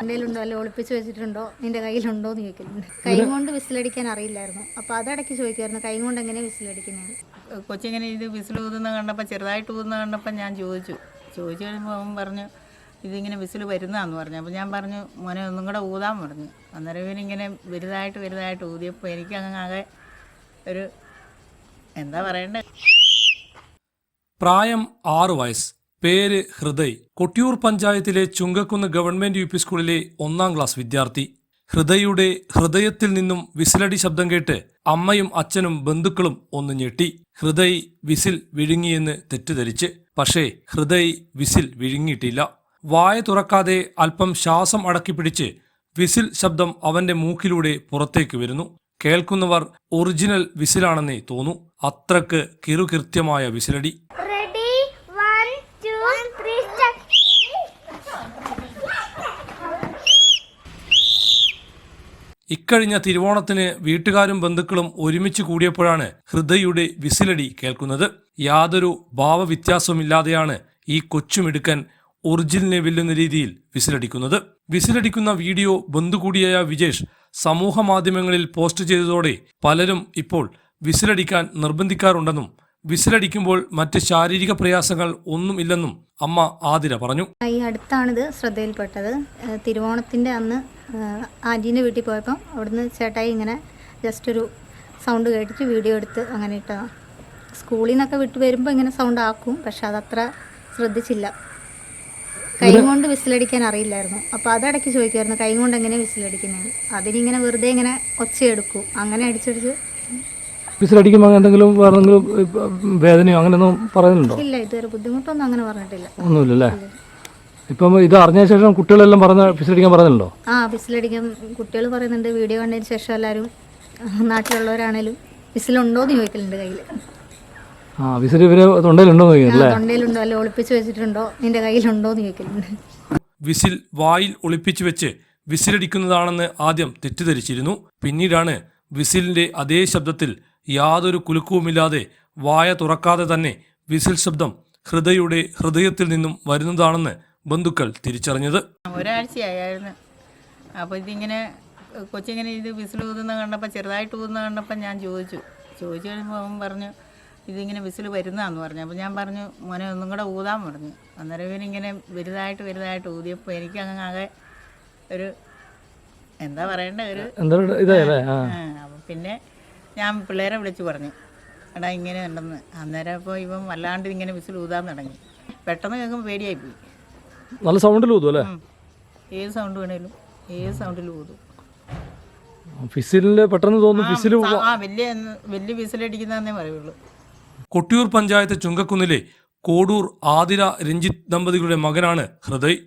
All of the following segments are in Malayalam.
എന്തെങ്കിലും അല്ല ഒളിപ്പിച്ച് വെച്ചിട്ടുണ്ടോ? നിന്റെ കയ്യിലുണ്ടോ എന്ന് ചോദിക്കലുണ്ട് കൈ കൊണ്ട് വിസിലടിക്കാൻ അറിയില്ലായിരുന്നു. അപ്പൊ അതടക്കി ചോദിക്കായിരുന്നു കൈ കൊണ്ട് എങ്ങനെ വിസിലടിക്കുന്നത് കൊച്ചിങ്ങനെ ഇത് വിസിൽ ഊതുന്ന കണ്ടപ്പോൾ ചെറുതായിട്ട് ഊതുന്ന കണ്ടപ്പോൾ ഞാൻ ചോദിച്ചു. ചോദിച്ചു കഴിയുമ്പോൾ അവൻ പറഞ്ഞു ഇതിങ്ങനെ വിസിൽ വരുന്നതാന്ന് പറഞ്ഞു. അപ്പോൾ ഞാൻ പറഞ്ഞു മോനെ ഒന്നും കൂടെ ഊതാൻ പറഞ്ഞു. അന്നേരം ഇങ്ങനെ വലുതായിട്ട് വലുതായിട്ട് ഊതിയപ്പോൾ എനിക്ക് അങ്ങനെ ആകെ ഒരു എന്താ പറയണ്ടേ? പ്രായം ആറ് വയസ്സ്. പേര് ഹൃദയ്. കൊട്ടിയൂർ പഞ്ചായത്തിലെ ചുങ്കക്കുന്ന് ഗവൺമെന്റ് യു പി സ്കൂളിലെ ഒന്നാം ക്ലാസ് വിദ്യാർത്ഥി. ഹൃദയുടെ ഹൃദയത്തിൽ നിന്നും വിസിലടി ശബ്ദം കേട്ട് അമ്മയും അച്ഛനും ബന്ധുക്കളും ഒന്ന് ഞെട്ടി. ഹൃദയ് വിസിൽ വിഴുങ്ങിയെന്ന് തെറ്റിദ്ധരിച്ച്. പക്ഷേ ഹൃദയ് വിസിൽ വിഴുങ്ങിയിട്ടില്ല. വായ തുറക്കാതെ അല്പം ശ്വാസം അടക്കിപ്പിടിച്ച് വിസിൽ ശബ്ദം അവന്റെ മൂക്കിലൂടെ പുറത്തേക്ക് വരുന്നു. കേൾക്കുന്നവർ ഒറിജിനൽ വിസിലാണെന്നേ തോന്നു. അത്രയ്ക്ക് കിറുകൃത്യമായ വിസിലടി. ഇക്കഴിഞ്ഞ തിരുവോണത്തിന് വീട്ടുകാരും ബന്ധുക്കളും ഒരുമിച്ച് കൂടിയപ്പോഴാണ് ഹൃദയുടെ വിസിലടി കേൾക്കുന്നത്. യാതൊരു ഭാവവ്യത്യാസവുമില്ലാതെയാണ് ഈ കൊച്ചുമിടുക്കൻ ഒറിജിനലിനെ വെല്ലുന്ന രീതിയിൽ വിസിലടിക്കുന്നത്. വിസിലടിക്കുന്ന വീഡിയോ ബന്ധു കൂടിയായ വിജേഷ് സമൂഹ മാധ്യമങ്ങളിൽ പോസ്റ്റ് ചെയ്തതോടെ പലരും ഇപ്പോൾ വിസിലടിക്കാൻ നിർബന്ധിക്കാറുണ്ടെന്നും വിസിലടിക്കുമ്പോൾ മറ്റ് ശാരീരിക പ്രയാസങ്ങൾ ഒന്നും ഇല്ലെന്നും അമ്മ ആതിര പറഞ്ഞു. ഈ അടുത്താണിത് ശ്രദ്ധയിൽപ്പെട്ടത്. തിരുവോണത്തിന്റെ അന്ന് ആന്റീന്റെ വീട്ടിൽ പോയപ്പം അവിടുന്ന് ചേട്ടായി ഇങ്ങനെ ജസ്റ്റ് ഒരു സൗണ്ട് കേട്ടിട്ട് വീഡിയോ എടുത്ത് അങ്ങനെ ഇട്ടതാണ് സ്കൂളിൽ നിന്നൊക്കെ വിട്ട് വരുമ്പോൾ ഇങ്ങനെ സൗണ്ട് ആക്കും പക്ഷെ അതത്ര ശ്രദ്ധിച്ചില്ല. കൈ കൊണ്ട് വിസിലടിക്കാൻ അറിയില്ലായിരുന്നു. അപ്പോൾ അതടക്കി ചോദിക്കുമായിരുന്നു കൈ കൊണ്ട് എങ്ങനെ വിസിലടിക്കുന്നത് അതിനിങ്ങനെ വെറുതെ ഇങ്ങനെ ഒച്ചയെടുക്കും. അങ്ങനെ അടിച്ചടിച്ച് വിസിലടിക്കുമ്പോൾ എന്തെങ്കിലും വേറെ എന്തെങ്കിലും വേദനയോ അങ്ങനെയൊന്നും പറയുന്നുണ്ടോ? ഇല്ല ഇതുവരെ ബുദ്ധിമുട്ടൊന്നും അങ്ങനെ പറഞ്ഞിട്ടില്ല. ഒന്നുമില്ലല്ലേ? ഇപ്പം ഇത് അറിഞ്ഞ ശേഷം കുട്ടികളെല്ലാം പറഞ്ഞ പിസിലടിക്കാൻ പറയുന്നുണ്ടോ ആ പിസിലടിക്കാൻ കുട്ടികൾ പറയുന്നുണ്ട് വീഡിയോ കണ്ടതിന് ശേഷം എല്ലാവരും നാട്ടിലുള്ളവരാണേലും വിസിലുണ്ടോ എന്ന് ചോദിക്കലുണ്ട് കയ്യിൽ ആ വിസിൽ ഇവർ തൊണ്ടയിലുണ്ടോ തൊണ്ടയിലുണ്ടോ? അല്ല ഒളിപ്പിച്ച് വെച്ചിട്ടുണ്ടോ? നിന്റെ കയ്യിലുണ്ടോ എന്ന് ചോദിക്കലുണ്ട്. വിസിൽ വായിൽ ഒളിപ്പിച്ചു വെച്ച് വിസിലടിക്കുന്നതാണെന്ന് ആദ്യം തെറ്റിദ്ധരിച്ചിരുന്നു. പിന്നീടാണ് വിസിലിന്റെ അതേ ശബ്ദത്തിൽ യാതൊരു കുലുക്കവുമില്ലാതെ വായ തുറക്കാതെ തന്നെ വിസിൽ ശബ്ദം ഹൃദയുടെ ഹൃദയത്തിൽ നിന്നും വരുന്നതാണെന്ന് ബന്ധുക്കൾ തിരിച്ചറിഞ്ഞത്. ഒരാഴ്ചയായിരുന്നു അപ്പോൾ ഇതിങ്ങനെ കൊച്ചിങ്ങനെ ഇത് വിസിൽ ഊതുന്ന കണ്ടപ്പോൾ ചെറുതായിട്ട് ഊതുന്ന കണ്ടപ്പോൾ ഞാൻ ചോദിച്ചു. ചോദിച്ചു കഴിയുമ്പോൾ അവൻ പറഞ്ഞു ഇതിങ്ങനെ വിസിൽ വരുന്നതാന്ന് പറഞ്ഞു. അപ്പോൾ ഞാൻ പറഞ്ഞു മോനെ ഒന്നും കൂടെ ഊതാൻ പറഞ്ഞു. അന്നേരം ഇവനിങ്ങനെ വലുതായിട്ട് വലുതായിട്ട് ഊതിയപ്പോൾ എനിക്ക് അങ്ങ് ആകെ ഒരു എന്താ പറയണ്ട ഒരു പിന്നെ ഞാൻ പിള്ളേരെ വിളിച്ചു പറഞ്ഞു. എടാ ഇങ്ങനെ ഉണ്ടെന്ന്. അന്നേരം അപ്പോൾ ഇവൻ വല്ലാണ്ട് ഇങ്ങനെ വിസിൽ ഊതാൻ തുടങ്ങി. പെട്ടെന്ന് കേൾക്കുമ്പോൾ പേടിയായിപ്പോയി നല്ല സൗണ്ടിൽ ഊതും അല്ലേ. ഏത് സൗണ്ട് വേണേലും ഏത് സൗണ്ടിൽ ഊതും. ഫിസിലിൽ പെട്ടെന്ന് തോന്നുന്നു ഫിസിൽ ആ, ആ വലിയ വലിയ വിസിലടിക്കുന്നതെന്നേ പറയുള്ളൂ. കൊട്ടിയൂർ പഞ്ചായത്ത് ചുങ്കക്കുന്നിലെ കോടൂർ ആതിര രഞ്ജിത്ത് ദമ്പതികളുടെ മകനാണ് ഹൃദയ്.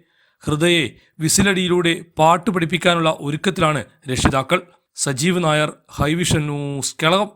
ഹൃദയെ വിസിലടിയിലൂടെ പാട്ട് പഠിപ്പിക്കാനുള്ള ഒരുക്കത്തിലാണ് രക്ഷിതാക്കൾ. Sajeev Nair high vision news Kelakam.